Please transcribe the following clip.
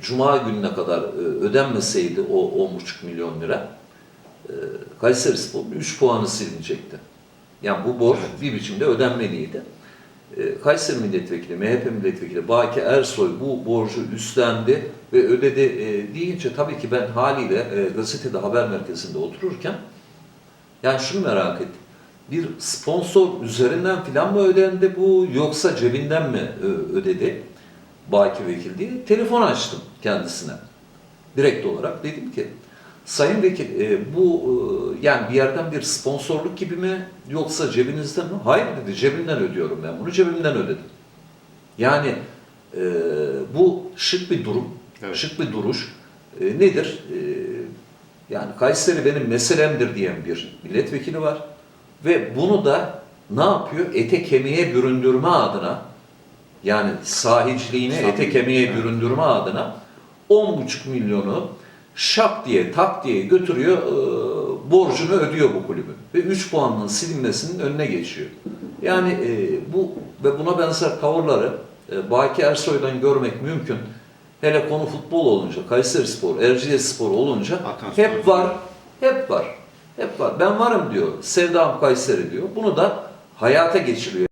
Cuma gününe kadar e, ödenmeseydi o 10,5 milyon lira e, Kayseri Spor 3 puanı silinecekti. Yani bu borç bir biçimde ödenmeliydi. E, Kayseri Milletvekili, MHP Milletvekili Baki Ersoy bu borcu üstlendi ve ödedi deyince tabii ki ben haliyle gazetede haber merkezinde otururken yani şunu merak ettim. Bir sponsor üzerinden filan mı ödendi bu yoksa cebinden mi ödedi Baki Vekil diye telefon açtım kendisine. Direkt olarak dedim ki Sayın Vekil e, bu e, yani bir yerden bir sponsorluk gibi mi yoksa cebinizden mi? Hayır dedi cebimden ödüyorum ben bunu cebimden ödedim. Yani e, bu şık bir durum, Evet. şık bir duruş. E, nedir? E, yani Kayseri benim meselemdir diyen bir milletvekili var. Ve bunu da ne yapıyor? Ete kemiğe büründürme adına yani sahiciliğine ete kemiğe büründürme adına 10,5 milyonu şap diye tak diye götürüyor e, borcunu ödüyor bu kulübün. Ve 3 puanının silinmesinin önüne geçiyor. Yani e, bu ve buna benzer tavırları e, Baki Ersoy'dan görmek mümkün. Hele konu futbol olunca, Kayseri Spor, Erciyes Spor olunca Akan hep var, hep var, hep var. Ben varım diyor, sevdam Kayseri diyor. Bunu da hayata geçiriyor.